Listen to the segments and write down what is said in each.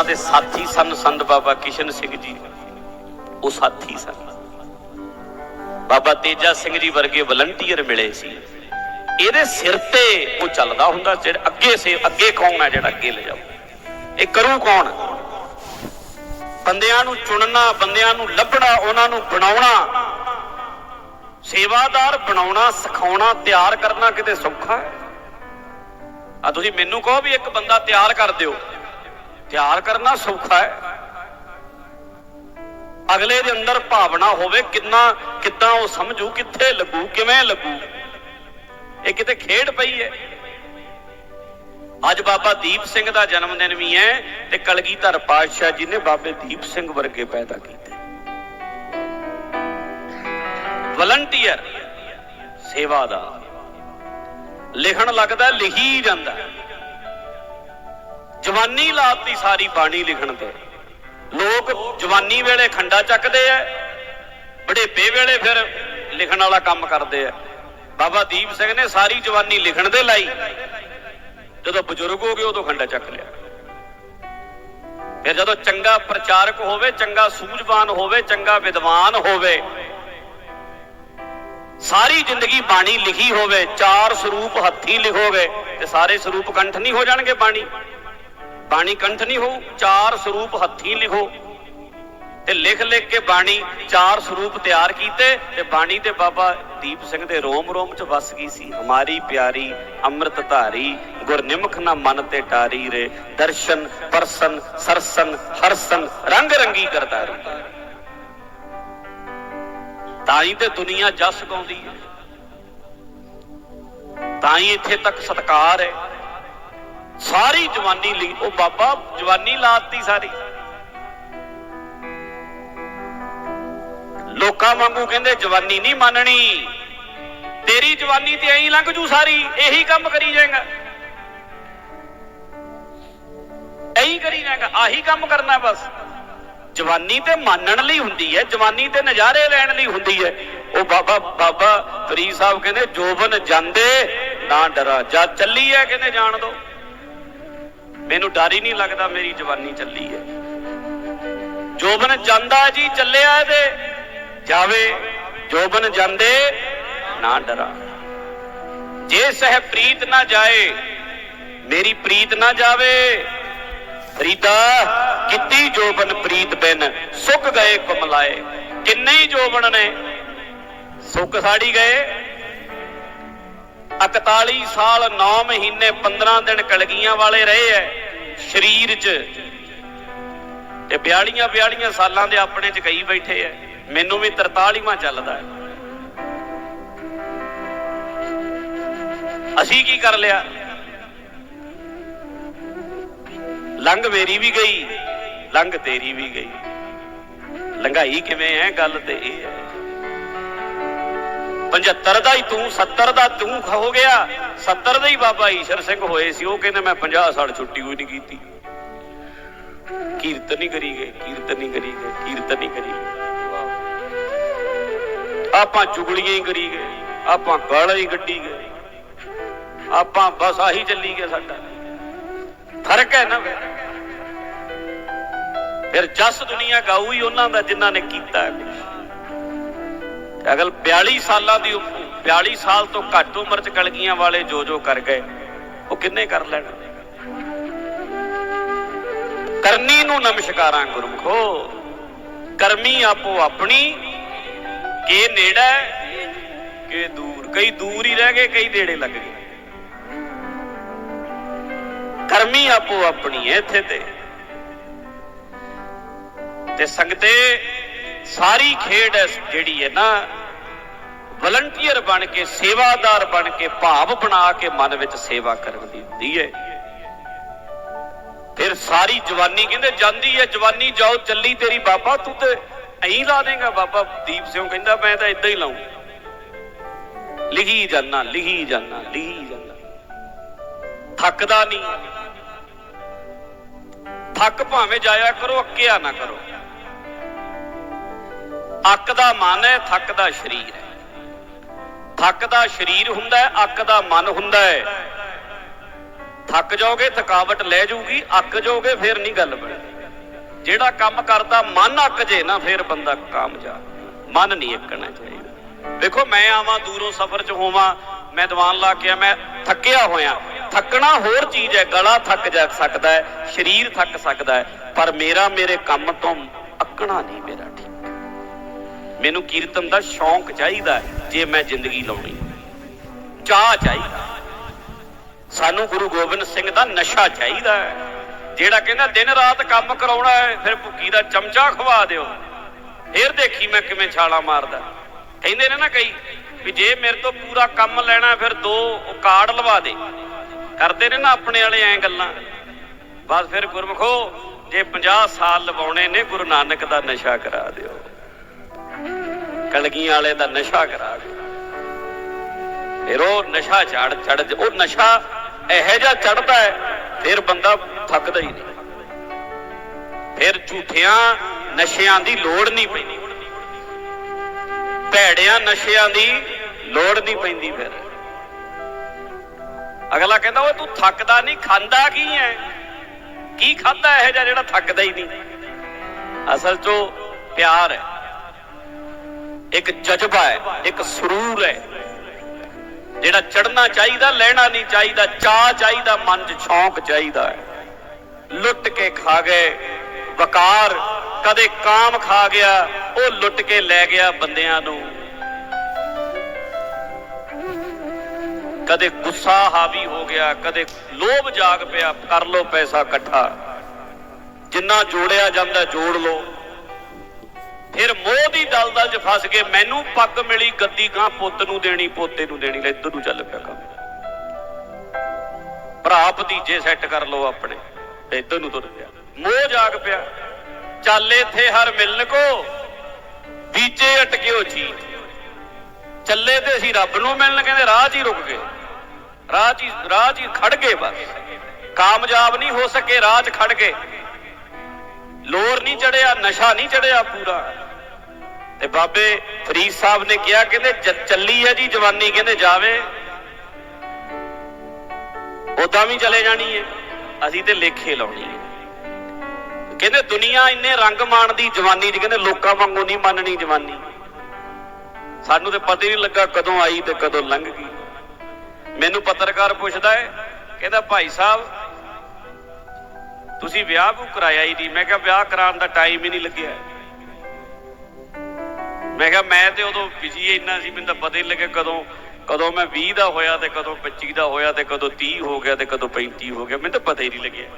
ਉਹਨਾਂ ਦੇ ਸਾਥੀ ਸਨ, ਸੰਤ ਬਾਬਾ ਕਿਸ਼ਨ ਸਿੰਘ ਜੀ। ਉਹ ਸਾਥੀ ਸਨ। ਬਾਬਾ ਤੇਜਾ ਸਿੰਘ ਜੀ ਵਰਗੇ ਵਲੰਟੀਅਰ ਮਿਲੇ ਸੀ। ਇਹਦੇ ਸਿਰ ਤੇ ਉਹ ਚੱਲਦਾ ਹੁੰਦਾ, ਜਿਹੜਾ ਅੱਗੇ ਸੇ, ਅੱਗੇ ਕੌਣ ਹੈ ਜਿਹੜਾ ਅੱਗੇ ਲੈ ਜਾਊ। ਇਹ ਕਰੂ ਕੌਣ? ਬੰਦਿਆਂ ਨੂੰ ਚੁਣਨਾ, ਬੰਦਿਆਂ ਨੂੰ ਲੱਭਣਾ, ਉਹਨਾਂ ਨੂੰ ਬਣਾਉਣਾ। ਸੇਵਾਦਾਰ ਬਣਾਉਣਾ, ਸਿਖਾਉਣਾ, ਤਿਆਰ ਕਰਨਾ ਕਿਤੇ ਸੌਖਾ ਆ ਤੁਸੀਂ ਮੈਨੂੰ ਕਹੋ ਵੀ ਇੱਕ ਬੰਦਾ ਤਿਆਰ ਕਰ ਦਿਓ। ਤਿਆਰ ਕਰਨਾ ਸੌਖਾ ਹੈ। ਅਗਲੇ ਦੇ ਅੰਦਰ ਭਾਵਨਾ ਹੋਵੇ ਕਿੰਨਾ, ਕਿੱਦਾਂ ਉਹ ਸਮਝੂ, ਕਿੱਥੇ ਲੱਗੂ, ਕਿਵੇਂ ਲੱਗੂ। ਇਹ ਕਿਤੇ ਖੇਡ ਪਈ ਹੈ। ਅੱਜ ਬਾਬਾ ਦੀਪ ਸਿੰਘ ਦਾ ਜਨਮ ਦਿਨ ਵੀ ਹੈ ਤੇ ਕਲਗੀਧਰ ਪਾਤਸ਼ਾਹ ਜੀ ਨੇ ਬਾਬੇ ਦੀਪ ਸਿੰਘ ਵਰਗੇ ਪੈਦਾ ਕੀਤੇ। ਵਲੰਟੀਅਰ ਸੇਵਾ ਦਾ ਲਿਖਣ ਲੱਗਦਾ, ਲਿਖੀ ਜਾਂਦਾ। ਜਵਾਨੀ ਲਾਤੀ ਸਾਰੀ ਬਾਣੀ ਲਿਖਣ ਤੇ। ਲੋਕ ਜਵਾਨੀ ਵੇਲੇ ਖੰਡਾ ਚੱਕਦੇ ਐ ਬੜੇਪੇ ਵੇਲੇ ਫਿਰ ਲਿਖਣ ਵਾਲਾ ਕੰਮ ਕਰਦੇ ਐ। ਬਾਬਾ ਦੀਪ ਸਿੰਘ ਨੇ ਸਾਰੀ ਜਵਾਨੀ ਲਿਖਣ ਦੇ ਲਾਈ। ਜਦੋਂ ਬਜ਼ੁਰਗ ਹੋ ਗਏ, ਉਦੋਂ ਖੰਡਾ ਚੱਕ ਲਿਆ। ਫਿਰ ਜਦੋਂ ਚੰਗਾ ਪ੍ਰਚਾਰਕ ਹੋਵੇ, ਚੰਗਾ ਸੂਝਵਾਨ ਹੋਵੇ, ਚੰਗਾ ਵਿਦਵਾਨ ਹੋਵੇ, ਸਾਰੀ ਜ਼ਿੰਦਗੀ ਬਾਣੀ ਲਿਖੀ ਹੋਵੇ, ਚਾਰ ਸਰੂਪ ਹੱਥੀ ਲਿਖੋਗੇ ਤੇ ਸਾਰੇ ਸਰੂਪ ਕੰਠ ਨਹੀਂ ਹੋ ਜਾਣਗੇ ਬਾਣੀ। ਬਾਣੀ ਕੰਠ ਨਹੀਂ ਹੋਊ ਚਾਰ ਸਰੂਪ ਹੱਥੀ ਲਿਖੋ। ਤੇ ਲਿਖ ਲਿਖ ਕੇ ਬਾਣੀ ਚਾਰ ਸਰੂਪ ਤਿਆਰ ਕੀਤੇ ਤੇ ਬਾਣੀ ਤੇ ਬਾਬਾ ਦੀਪ ਸਿੰਘ ਦੇ ਰੋਮ ਰੋਮ ਚ ਵਸ ਗਈ ਸੀ। ਹਮਾਰੀ ਪਿਆਰੀ ਅੰਮ੍ਰਿਤ ਧਾਰੀ, ਗੁਰਨਿਮਖ ਨਾ ਮਨ ਤੇ ਟਾਰੀ ਰੇ, ਦਰਸ਼ਨ, ਪਰਸਨ, ਸਰਸਨ, ਹਰਸਨ ਰੰਗ ਰੰਗੀ ਕਰਤਾਰੀ ਤਾਂ ਹੀ ਤੇ ਦੁਨੀਆ ਜਸ ਗਾਉਂਦੀ ਹੈ ਤਾਂ ਹੀ ਇੱਥੇ ਤੱਕ ਸਤਕਾਰ ਹੈ ਸਾਰੀ ਜਵਾਨੀ ਲਈ, ਉਹ ਬਾਬਾ ਜਵਾਨੀ ਲਾਤੀ ਸਾਰੀ। ਲੋਕਾਂ ਵਾਂਗੂ ਕਹਿੰਦੇ, ਜਵਾਨੀ ਨਹੀਂ ਮੰਨਣੀ। ਤੇਰੀ ਜਵਾਨੀ ਤੇ ਐਂ ਲੰਘ ਜੂ ਸਾਰੀ, ਇਹੀ ਕੰਮ ਕਰੀ ਜਾਏਗਾ। ਐਂ ਕਰੀ ਜਾਏਗਾ, ਆਹੀ ਕੰਮ ਕਰਨਾ ਬਸ। ਜਵਾਨੀ ਤੇ ਮੰਨਣ ਲਈ ਹੁੰਦੀ ਹੈ, ਜਵਾਨੀ ਤੇ ਨਜ਼ਾਰੇ ਲੈਣ ਲਈ ਹੁੰਦੀ ਹੈ। ਉਹ ਬਾਬਾ ਬਾਬਾ ਫਰੀਦ ਸਾਹਿਬ ਕਹਿੰਦੇ, ਜੋਬਨ ਜਾਂਦੇ, ਨਾ ਡਰਾ ਜਾ ਚੱਲੀ ਹੈ ਕਹਿੰਦੇ ਜਾਣ ਦੋ। ਮੈਨੂੰ ਡਰ ਹੀ ਨਹੀਂ ਲੱਗਦਾ ਮੇਰੀ ਜਵਾਨੀ ਚੱਲੀ ਹੈ। ਜੋਬਨ ਜਾਂਦਾ ਜੀ ਚੱਲਿਆ ਤੇ ਜਾਵੇ ਜੋਬਨ ਜਾਂਦੇ ਨਾ ਡਰਾ। ਜੇ ਸਹਿ ਪ੍ਰੀਤ ਨਾ ਜਾਏ, ਮੇਰੀ ਪ੍ਰੀਤ ਨਾ ਜਾਵੇ। ਫਰੀਦਾ ਕਿੱਤੀ ਜੋਬਨ ਪ੍ਰੀਤ ਬਿਨ, ਸੁੱਕ ਗਏ ਕਮਲਾਏ। ਕਿੰਨੇ ਹੀ ਜੋਬਨ ਨੇ, ਸੁੱਕ ਸਾੜੀ ਗਏ। 41 ਸਾਲ 9 ਮਹੀਨੇ 15 ਦਿਨ ਕਲਗੀਆਂ ਵਾਲੇ ਰਹੇ ਐ। ਸਰੀਰ 'ਚ। ਤੇ 42 42 ਸਾਲਾਂ ਦੇ ਆਪਣੇ 'ਚ ਕਈ ਬੈਠੇ ਐ। ਮੈਨੂੰ ਵੀ 43ਵਾਂ ਚੱਲਦਾ ਹੈ ਅਸੀਂ ਕੀ ਕਰ ਲਿਆ? ਲੰਘ ਮੇਰੀ ਵੀ ਗਈ, ਲੰਘ ਤੇਰੀ ਵੀ ਗਈ। ਲੰਘਾਈ ਕਿਵੇਂ ਹੈ ਗੱਲ ਤੇ ਇਹ ਹੈ 75 ਦਾ ਹੀ ਤੂੰ 70 ਦਾ ਤੂੰ ਹੋ ਗਿਆ। 70 ਦੇ ਹੀ ਬਾਬਾ ਈਸ਼ਰ ਸਿੰਘ ਹੋਏ ਸੀ, ਉਹ ਕਹਿੰਦੇ ਮੈਂ 50 ਸਾਲ ਛੁੱਟੀ ਹੋਈ ਨਹੀਂ ਕੀਤੀ। ਕੀਰਤਨ ਨਹੀਂ ਕਰੀ ਗਏ, ਕੀਰਤਨ ਨਹੀਂ ਕਰੀ ਗਏ, ਕੀਰਤਨ ਨਹੀਂ ਕਰੀ ਗਏ। ਆਪਾਂ ਚੁਗਲੀਆਂ ਹੀ ਕਰੀ ਗਏ, ਆਪਾਂ ਗਾਲਾਂ ਹੀ ਕੱਢੀ ਗਏ। ਆਪਾਂ ਬਸ ਆਹੀ ਚੱਲੀ ਗਏ ਸਾਡਾ। ਫ਼ਰਕ ਹੈ ਨਾ ਫਿਰ। ਜਸ ਦੁਨੀਆ ਗਾਊ ਹੀ ਉਹਨਾਂ ਦਾ ਜਿਨ੍ਹਾਂ ਨੇ ਕੀਤਾ ਹੈ ਕੁਛ। ਅਗਲ 42 ਸਾਲਾਂ ਦੀ ਉਮਰ। 42 ਸਾਲ ਤੋਂ ਘੱਟ ਉਮਰ ਚ ਕਲਗੀਆਂ ਵਾਲੇ ਜੋ ਜੋ ਕਰ ਗਏ, ਉਹ ਕਿੰਨੇ ਕਰ ਲੈਣ? ਕਰਨੀ ਨੂੰ ਨਮਸਕਾਰਾਂ ਗੁਰਮਖੋ। ਕਰਮੀ ਆਪੋ ਆਪਣੀ, ਕੇ ਨੇੜਾ ਕੇ ਦੂਰ। ਕਈ ਦੂਰ ਹੀ ਰਹਿ ਗਏ, ਕਈ ਨੇੜੇ ਲੱਗ ਗਏ। ਕਰਮੀ ਆਪੋ ਆਪਣੀ ਹੈ ਇੱਥੇ ਤੇ। ਤੇ ਸੰਗਤੇ, ਸਾਰੀ ਖੇਡ ਹੈ ਜਿਹੜੀ ਹੈ ਨਾ ਵਲੰਟੀਅਰ ਬਣ ਕੇ, ਸੇਵਾਦਾਰ ਬਣ ਕੇ, ਭਾਵ ਬਣਾ ਕੇ ਮਨ ਵਿੱਚ ਸੇਵਾ ਕਰਨ ਦੀ ਹੁੰਦੀ ਹੈ ਫਿਰ ਸਾਰੀ ਜਵਾਨੀ ਕਹਿੰਦੇ, ਜਾਂਦੀ ਹੈ ਜਵਾਨੀ ਜਾਓ, ਚੱਲੀ ਤੇਰੀ ਬਾਬਾ, ਤੂੰ ਤੇ ਐਂ ਲਾ ਦੇਗਾ, ਬਾਬਾ ਦੀਪ ਸਿੰਘ ਕਹਿੰਦਾ, ਮੈਂ ਤਾਂ ਇਦਾਂ ਹੀ ਲਾਉਂ ਲਿਖੀ ਜਾਨਾ ਲਿਖੀ ਜਾਨਾ ਲਿਖੀ ਜਾਨਾ ਥੱਕਦਾ ਨਹੀਂ। ਥੱਕ ਭਾਵੇਂ ਜਾਇਆ ਕਰੋ, ਅੱਕਿਆ ਨਾ ਕਰੋ। ਅੱਕਦਾ ਮਨ ਹੈ ਥੱਕਦਾ ਸਰੀਰ ਹੈ। ਥੱਕ ਦਾ ਸਰੀਰ ਹੁੰਦਾ ਹੈ, ਅੱਕ ਦਾ ਮਨ ਹੁੰਦਾ ਹੈ। ਥੱਕ ਜਾਓਗੇ, ਥਕਾਵਟ ਲੈ ਜਾਊਗੀ, ਅੱਕ ਜਾਓਗੇ, ਫਿਰ ਨਹੀਂ ਗੱਲ ਬਣਦੀ। ਜਿਹੜਾ ਕੰਮ ਕਰਦਾ, ਮਨ ਅੱਕ ਜੇ ਨਾ, ਫਿਰ ਬੰਦਾ ਕਾਮਯਾਬ ਮਨ ਨਹੀਂ ਅੱਕਣਾ ਚਾਹੀਦਾ। ਦੇਖੋ, ਮੈਂ ਆਵਾਂ, ਦੂਰੋਂ ਸਫ਼ਰ 'ਚ ਹੋਵਾਂ, ਮੈਂ ਦੀਵਾਨ ਲਾ ਕੇ ਆ, ਮੈਂ ਥੱਕਿਆ ਹੋਇਆ। ਥੱਕਣਾ ਹੋਰ ਚੀਜ਼ ਹੈ, ਗਲਾ ਥੱਕ ਜਾ ਸਕਦਾ ਹੈ, ਸਰੀਰ ਥੱਕ ਸਕਦਾ ਹੈ, ਪਰ ਮੇਰਾ ਮੇਰੇ ਕੰਮ ਤੋਂ ਅੱਕਣਾ ਨਹੀਂ ਮੇਰਾ ਮੈਨੂੰ ਕੀਰਤਨ ਦਾ ਸ਼ੌਂਕ ਚਾਹੀਦਾ ਹੈ, ਜੇ ਮੈਂ ਜ਼ਿੰਦਗੀ ਲਾਉਣੀ। ਚਾਹ ਚਾਹੀਦਾ ਸਾਨੂੰ ਗੁਰੂ ਗੋਬਿੰਦ ਸਿੰਘ ਦਾ ਨਸ਼ਾ ਚਾਹੀਦਾ ਹੈ। ਜਿਹੜਾ ਕਹਿੰਦਾ ਦਿਨ ਰਾਤ ਕੰਮ ਕਰਾਉਣਾ ਹੈ ਫਿਰ ਭੁੱਕੀ ਦਾ ਚਮਚਾ ਖਵਾ ਦਿਓ। ਫਿਰ ਦੇਖੀ ਮੈਂ ਕਿਵੇਂ ਛਾਲਾ ਮਾਰਦਾ ਕਹਿੰਦੇ ਨੇ ਨਾ ਕਈ ਵੀ ਜੇ ਮੇਰੇ ਤੋਂ ਪੂਰਾ ਕੰਮ ਲੈਣਾ ਫਿਰ ਦੋ ਉਹ ਕਾਰਡ ਲਵਾ ਦੇ। ਕਰਦੇ ਨੇ ਨਾ ਆਪਣੇ ਵਾਲੇ ਐ ਗੱਲਾਂ। ਬਸ ਫਿਰ ਗੁਰਮਖੋ ਜੇ 50 ਸਾਲ ਲਵਾਉਣੇ ਨੇ ਗੁਰੂ ਨਾਨਕ ਦਾ ਨਸ਼ਾ ਕਰਾ ਦਿਓ। ਕਲਗੀਆਂ ਵਾਲੇ ਦਾ ਨਸ਼ਾ ਕਰਾ ਦਿਓ ਫਿਰ ਉਹ ਨਸ਼ਾ ਚੜ ਚੜ ਉਹ ਨਸ਼ਾ ਇਹੋ ਜਿਹਾ ਚੜਦਾ ਹੈ, ਫਿਰ ਬੰਦਾ ਥੱਕਦਾ ਹੀ ਨਹੀਂ। ਫਿਰ ਝੂਠਿਆਂ ਨਸ਼ਿਆਂ ਦੀ ਲੋੜ ਨਹੀਂ ਪੈਂਦੀ। ਭੈੜਿਆਂ ਨਸ਼ਿਆਂ ਦੀ ਲੋੜ ਨਹੀਂ ਪੈਂਦੀ ਫਿਰ। ਅਗਲਾ ਕਹਿੰਦਾ, ਓਏ ਤੂੰ ਥੱਕਦਾ ਨਹੀਂ, ਖਾਂਦਾ ਕੀ ਹੈ ਕੀ ਖਾਦਾ ਇਹ ਜਿਹਾ ਜਿਹੜਾ ਥੱਕਦਾ ਹੀ ਨਹੀਂ? ਅਸਲ 'ਚੋਂ ਪਿਆਰ ਹੈ। ਇੱਕ ਜਜ਼ਬਾ ਹੈ, ਇੱਕ ਸਰੂਰ ਹੈ। ਜਿਹੜਾ ਚੜਨਾ ਚਾਹੀਦਾ, ਲੈਣਾ ਨਹੀਂ ਚਾਹੀਦਾ ਚਾਹ ਚਾਹੀਦਾ, ਮਨ 'ਚ ਸ਼ੌਂਕ ਚਾਹੀਦਾ ਹੈ। ਲੁੱਟ ਕੇ ਖਾ ਗਏ, ਵਕਾਰ, ਕਦੇ ਕਾਮ ਖਾ ਗਿਆ, ਉਹ ਲੁੱਟ ਕੇ ਲੈ ਗਿਆ ਬੰਦਿਆਂ ਨੂੰ। ਕਦੇ ਗੁੱਸਾ ਹਾਵੀ ਹੋ ਗਿਆ, ਕਦੇ ਲੋਭ ਜਾਗ ਪਿਆ, ਕਰ ਲੋ ਪੈਸਾ ਇਕੱਠਾ। ਜਿੰਨਾ ਜੋੜਿਆ ਜਾਂਦਾ, ਜੋੜ ਲੋ ਫਿਰ ਮੋਹ ਦੀ ਦਲਦਲ 'ਚ ਫਸ ਗਏ ਮੈਨੂੰ ਪੱਗ ਮਿਲੀ, ਗੱਦੀ ਗਾਂ ਪੁੱਤ ਨੂੰ ਦੇਣੀ, ਪੋਤੇ ਨੂੰ ਦੇਣੀ, ਲੈ ਇੱਧਰ ਨੂੰ ਚੱਲ ਪਿਆ ਕੰਮ। ਭਰਾ ਭਤੀਜੇ ਸੈੱਟ ਕਰ ਲਓ ਆਪਣੇ, ਤੇ ਇੱਧਰ ਨੂੰ ਤੁਰ ਪਿਆ। ਮੋਹ ਜਾਗ ਪਿਆ। ਚੱਲ ਇੱਥੇ ਹਰ ਮਿਲਨ ਕੋ, ਬੀਜੇ ਅਟਕਿਓ ਜੀ ਚੱਲੇ ਤੇ ਅਸੀਂ ਰੱਬ ਨੂੰ ਮਿਲਣ, ਕਹਿੰਦੇ ਰਾਹ 'ਚ ਹੀ ਰੁਕ ਗਏ। ਰਾਹ 'ਚ ਹੀ, ਰਾਹ 'ਚ ਹੀ ਖੜ ਗਏ ਬਸ। ਕਾਮਯਾਬ ਨਹੀਂ ਹੋ ਸਕੇ, ਰਾਹ 'ਚ ਖੜ ਗਏ। ਲੋਰ ਨਹੀਂ ਚੜਿਆ, ਨਸ਼ਾ ਨਹੀਂ ਚੜਿਆ ਪੂਰਾ। ਤੇ ਬਾਬੇ ਫਰੀਦ ਸਾਹਿਬ ਨੇ ਕਿਹਾ, ਕਹਿੰਦੇ ਜ- ਚੱਲੀ ਹੈ ਜੀ ਜਵਾਨੀ, ਕਹਿੰਦੇ, ਜਾਵੇ। ਉਦਾਂ ਵੀ ਚਲੇ ਜਾਣੀ ਹੈ। ਅਸੀਂ ਤੇ ਲੇਖੇ ਲਾਉਣੀ ਹੈ। ਕਹਿੰਦੇ, ਦੁਨੀਆ ਇੰਨੇ ਰੰਗ ਮਾਣਦੀ ਜਵਾਨੀ 'ਚ, ਕਹਿੰਦੇ, ਲੋਕਾਂ ਵਾਂਗੂ ਨਹੀਂ ਮੰਨਣੀ ਜਵਾਨੀ। ਸਾਨੂੰ ਤੇ ਪਤਾ ਹੀ ਨਹੀਂ ਲੱਗਾ ਕਦੋਂ ਆਈ ਤੇ ਕਦੋਂ ਲੰਘ ਗਈ। ਮੈਨੂੰ ਪੱਤਰਕਾਰ ਪੁੱਛਦਾ ਹੈ, ਕਹਿੰਦਾ, ਭਾਈ ਸਾਹਿਬ, ਤੁਸੀਂ ਵਿਆਹ ਕਿਉਂ ਕਰਾਇਆ ਹੀ ਨਹੀਂ। ਮੈਂ ਕਿਹਾ, ਵਿਆਹ ਕਰਾਉਣ ਦਾ ਟਾਈਮ ਹੀ ਨਹੀਂ ਲੱਗਿਆ। ਮੈਂ ਕਿਹਾ ਮੈਂ ਤੇ ਉਦੋਂ ਬਿਜ਼ੀ ਇੰਨਾ ਸੀ ਮੈਨੂੰ ਤਾਂ ਪਤਾ ਹੀ ਲੱਗਿਆ ਕਦੋਂ ਕਦੋਂ ਮੈਂ 20 ਦਾ ਹੋਇਆ ਤੇ ਕਦੋਂ 25 ਦਾ ਹੋਇਆ ਤੇ ਕਦੋਂ 30 ਹੋ ਗਿਆ ਤੇ ਕਦੋਂ 35 ਹੋ ਗਿਆ ਮੈਨੂੰ ਤਾਂ ਪਤਾ ਹੀ ਨਹੀਂ ਲੱਗਿਆ।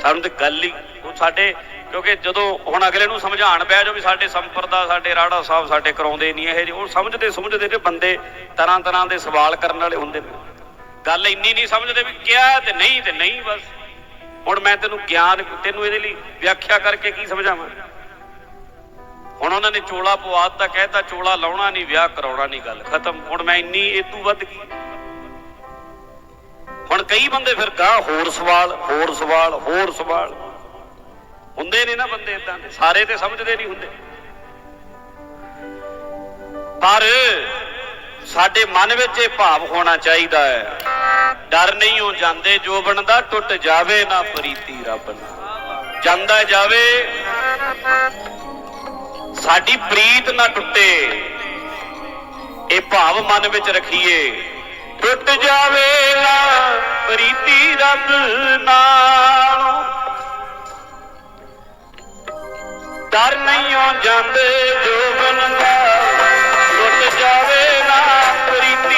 ਸਾਨੂੰ ਤਾਂ ਗੱਲ ਹੀ ਉਹ ਸਾਡੇ ਕਿਉਂਕਿ ਜਦੋਂ ਹੁਣ ਅਗਲੇ ਨੂੰ ਸਮਝਾਣ ਪਿਆ ਜੋ ਵੀ ਸਾਡੇ ਸੰਪਰਦਾ ਸਾਡੇ ਰਾੜਾ ਸਾਹਿਬ ਸਾਡੇ ਕਰਾਉਂਦੇ ਨਹੀਂ ਇਹ ਜਿਹੇ, ਉਹ ਸਮਝਦੇ ਸਮਝਦੇ ਤੇ ਬੰਦੇ ਤਰ੍ਹਾਂ ਤਰ੍ਹਾਂ ਦੇ ਸਵਾਲ ਕਰਨ ਵਾਲੇ ਹੁੰਦੇ ਨੇ। ਗੱਲ ਇੰਨੀ ਨਹੀਂ ਸਮਝਦੇ ਵੀ ਕਿਹਾ ਤੇ ਨਹੀਂ ਤੇ ਨਹੀਂ ਬਸ। ਹੁਣ ਮੈਂ ਤੈਨੂੰ ਗਿਆਨ ਤੈਨੂੰ ਇਹਦੇ ਲਈ ਵਿਆਖਿਆ ਕਰਕੇ ਕੀ ਸਮਝਾਵਾਂ? ਹੁਣ ਉਹਨਾਂ ਨੇ ਚੋਲਾ ਪਵਾਤਾ ਕਹਿਤਾ ਚੋਲਾ ਲਾਉਣਾ ਨਹੀਂ, ਵਿਆਹ ਕਰਾਉਣਾ ਨਹੀਂ ਗੱਲ, ਖਤਮ। ਹੁਣ ਮੈਂ ਇੰਨੀ ਇਤੋਂ ਵੱਧ ਗਈ। ਹੁਣ ਕਈ ਬੰਦੇ ਫਿਰ ਗਾਂ ਹੋਰ ਸਵਾਲ ਹੋਰ ਸਵਾਲ ਹੋਰ ਸਵਾਲ। ਹੁੰਦੇ ਨੇ ਨਾ ਬੰਦੇ ਇਦਾਂ ਦੇ, ਸਾਰੇ ਤੇ ਸਮਝਦੇ ਨਹੀਂ ਹੁੰਦੇ। ਪਰ ਸਾਡੇ ਮਨ ਵਿੱਚ ਇਹ ਭਾਵ ਹੋਣਾ ਚਾਹੀਦਾ ਹੈ, ਡਰ ਨਹੀਂ ਹੋ ਜਾਂਦੇ, ਜੋ ਬਣਦਾ ਟੁੱਟ ਜਾਵੇ ਨਾ ਪ੍ਰੀਤੀ ਰੱਬ ਨਾਲ। ਜਾਂਦਾ ਜਾਵੇ ਸਾਡੀ ਪ੍ਰੀਤ ਨਾ ਟੁੱਟੇ। ਇਹ ਭਾਵ ਮਨ ਵਿੱਚ ਰੱਖੀਏ। ਟੁੱਟ ਜਾਵੇ ਨਾ ਪ੍ਰੀਤੀ ਰੱਬ ਨਾਲ। ਡਰ ਨਹੀਂ ਹੋ ਜਾਂਦੇ ਜੋ ਦਾ ਟੁੱਟ ਜਾਵੇ ਨਾ ਪ੍ਰੀਤੀ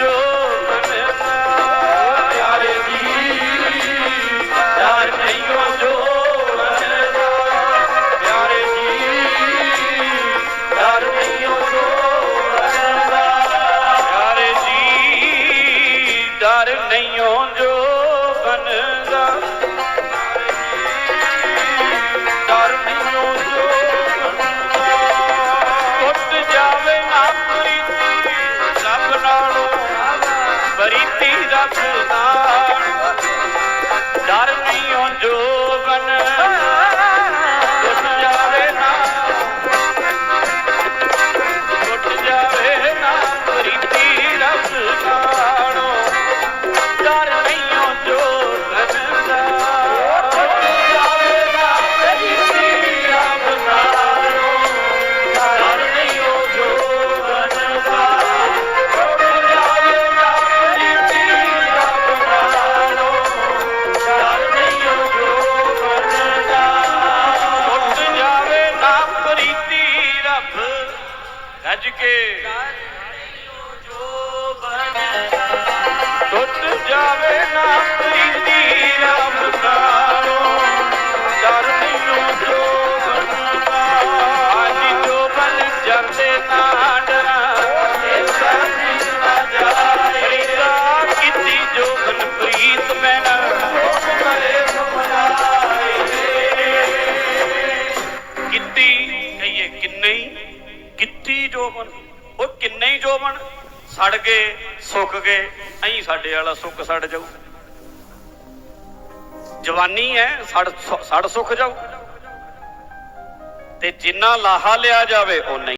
Yo. ਪ੍ਰਦਾਨ ਡਰ ਨਹੀਂ ਹੋ ਜੋਗਨ ਗੱਜ ਕੇ। ਟੁੱਟ ਜਾਵੇ ਨਾ ਪ੍ਰੀਤੀ ਰੱਬ ਦਾ। ਜੋਬਨ? ਉਹ ਕਿੰਨੇ ਹੀ ਜੋਬਨ? ਸੜ ਗਏ ਸੁੱਕ ਗਏ ਐਂ ਸਾਡੇ ਵਾਲਾ ਸੁੱਕ ਸੜ ਜਾਊ। ਜਵਾਨੀ ਹੈ, ਸੜ ਸੜ ਸੁੱਕ ਜਾਊ। ਤੇ ਜਿੰਨਾ ਲਾਹਾ ਲਿਆ ਜਾਵੇ ਉਹ ਨਹੀਂ